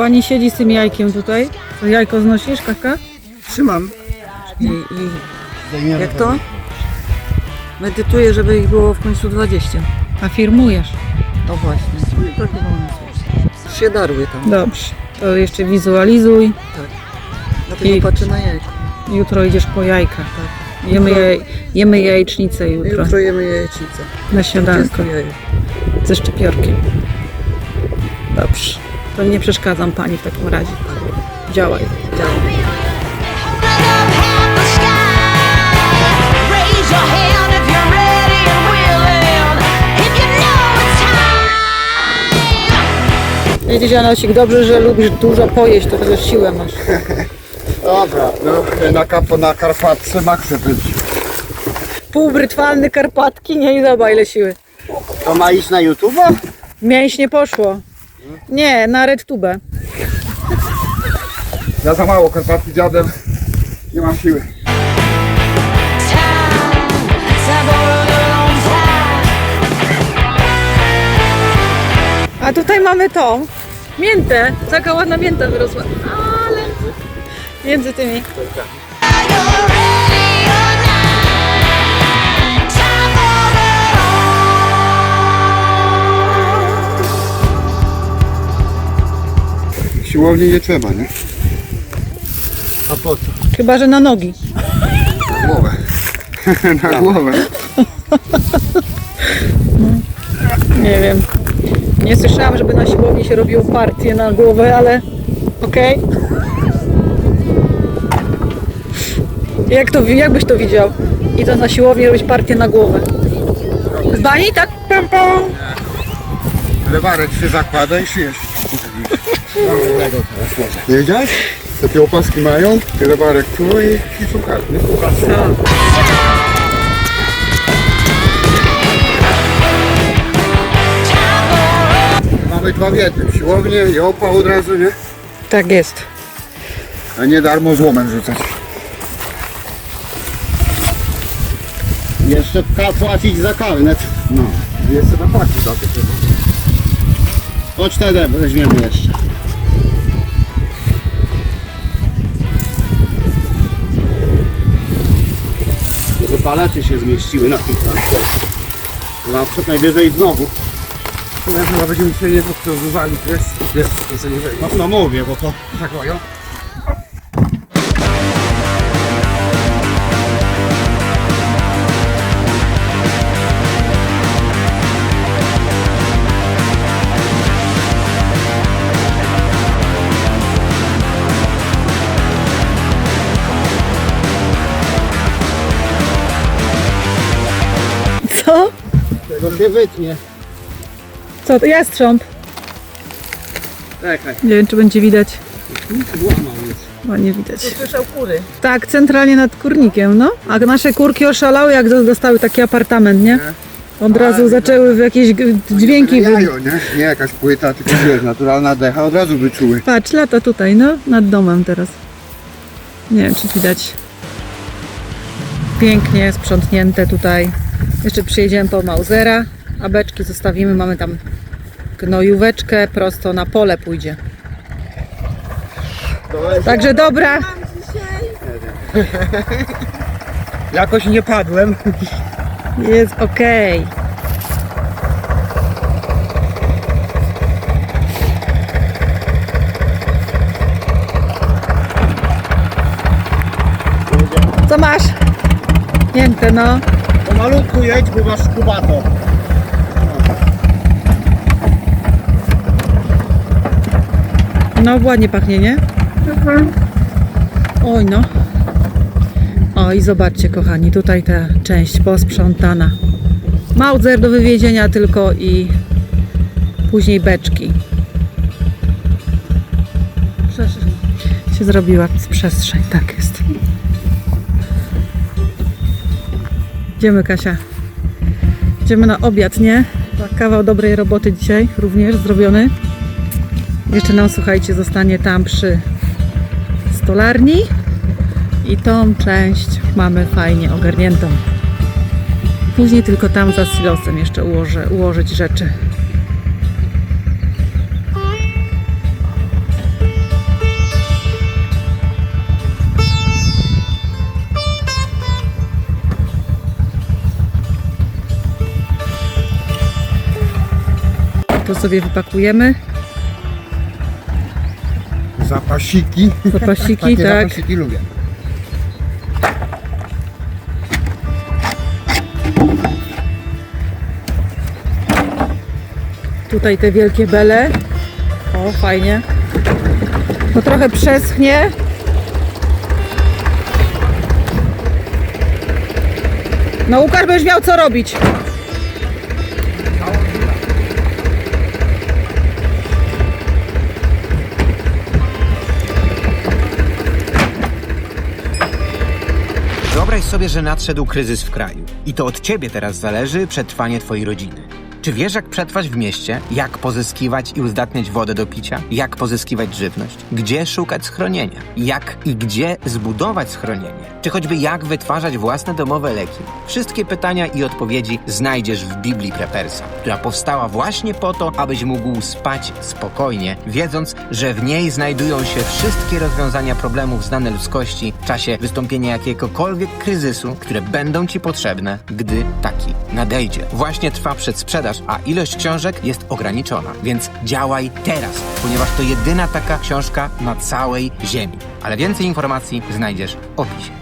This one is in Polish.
pani siedzi z tym jajkiem tutaj. To jajko znosisz, kaka? Trzymam. I, i jak to? Medytuję, żeby ich było w końcu 20. Afirmujesz. No właśnie. No i tak było Już się darły tam. Dobrze. To jeszcze wizualizuj. Dlatego I- patrzę na jajko. Jutro idziesz po jajka. Tak. Jemy, jaj, jemy jajecznicę jutro. Jutro jemy jajecznicę. Na śniadanko. 20 jajek. Ze szczypiorkiem. Dobrze. To nie przeszkadzam pani w takim razie. Działaj. Działa. Raise your hand if you're ready and willing. If you know it's time. Widzisz Janosik, dobrze, że lubisz dużo pojeść, to też siłę masz. Dobra, no na, kapo, na Karpatce ma chce być. Półbrytwalny Karpatki, nie i zobacz ile siły. To ma iść na YouTube'a? Mięśnie poszło. Nie, na RedTube. Ja za mało Karpatki dziadem. Nie mam siły. A tutaj mamy tą miętę. Taka ładna mięta wyrosła. Ale między tymi. Siłowni nie trzeba, nie? A po co? Chyba, że na nogi. Na głowę. na głowę. Nie wiem. Nie słyszałam, żeby na siłowni się robiło partię na głowę, ale okej. Jak, to, jak byś to widział? I to na siłowni robić partię na głowę. Z bani, tak? Pam, pam. Lewarek się zakłada i szyjesz. Nie wiedziałeś? Takie opaski mają, lewarek tu i, i? Mamy dwa w jednym. Siłownię i opa od razu, nie? Tak jest. A nie darmo złomem rzucać. Jeszcze ka- płacić za karnet. No. Jeszcze zapłacić za to. Chodź wtedy weźmiemy jeszcze. Żeby palety się zmieściły na tym transporcie. Zawsze najwyżej znowu. Ja chyba będziemy się nie to wywalić, wiesz? Wiesz, to nie wejdzie. No, no mówię, bo to Tak, o, Co? tego się wytnie. Co to? Jastrząb. Czekaj, Nie wiem, czy będzie widać. już. Chyba nie widać. Słyszał kury. Tak, centralnie nad kurnikiem, no. A nasze kurki oszalały, jak do- dostały taki apartament, nie? Od razu zaczęły w jakieś g- dźwięki wy... Jajo, nie? Nie jakaś płyta, tylko wiesz, naturalna decha, od razu wyczuły. Patrz, lata tutaj, no, nad domem teraz. Nie wiem, czy widać. Pięknie sprzątnięte tutaj. Jeszcze przyjedziemy po Mausera, a beczki zostawimy. Mamy tam gnojóweczkę, prosto na pole pójdzie. Także dobra. Jakoś nie padłem. Jest okej. Co masz? Mięte, no. Pomalutku jedź, bo masz kubato. No, ładnie pachnie, nie? Oj, no. O, i zobaczcie, kochani, tutaj ta część posprzątana. Małdzer do wywiezienia tylko i później beczki. Przestrzeń. Się zrobiła z przestrzeń, tak jest. Idziemy, Kasia. Idziemy na obiad, nie? Kawał dobrej roboty dzisiaj również zrobiony. Jeszcze nam, słuchajcie, zostanie tam przy stolarni i tą część mamy fajnie ogarniętą. Później tylko tam za silosem jeszcze ułożę, ułożyć rzeczy. Sobie wypakujemy Zapasiki. zapasiki, Takie tak. zapasiki lubię. Tutaj te wielkie bele. O, fajnie. To trochę przeschnie. No Łukasz będziesz miał co robić. Sobie, że nadszedł kryzys w kraju. I to od ciebie teraz zależy przetrwanie twojej rodziny. Czy wiesz, jak przetrwać w mieście? Jak pozyskiwać i uzdatniać wodę do picia? Jak pozyskiwać żywność? Gdzie szukać schronienia? Jak i gdzie zbudować schronienie? Czy choćby jak wytwarzać własne domowe leki? Wszystkie pytania i odpowiedzi znajdziesz w Biblii Prepersa, która powstała właśnie po to, abyś mógł spać spokojnie, wiedząc, że w niej znajdują się wszystkie rozwiązania problemów znane ludzkości w czasie wystąpienia jakiegokolwiek kryzysu, które będą ci potrzebne, gdy taki nadejdzie. Właśnie trwa przedsprzedaż, a ilość książek jest ograniczona, więc działaj teraz, ponieważ to jedyna taka książka na całej Ziemi. Ale więcej informacji znajdziesz w opisie.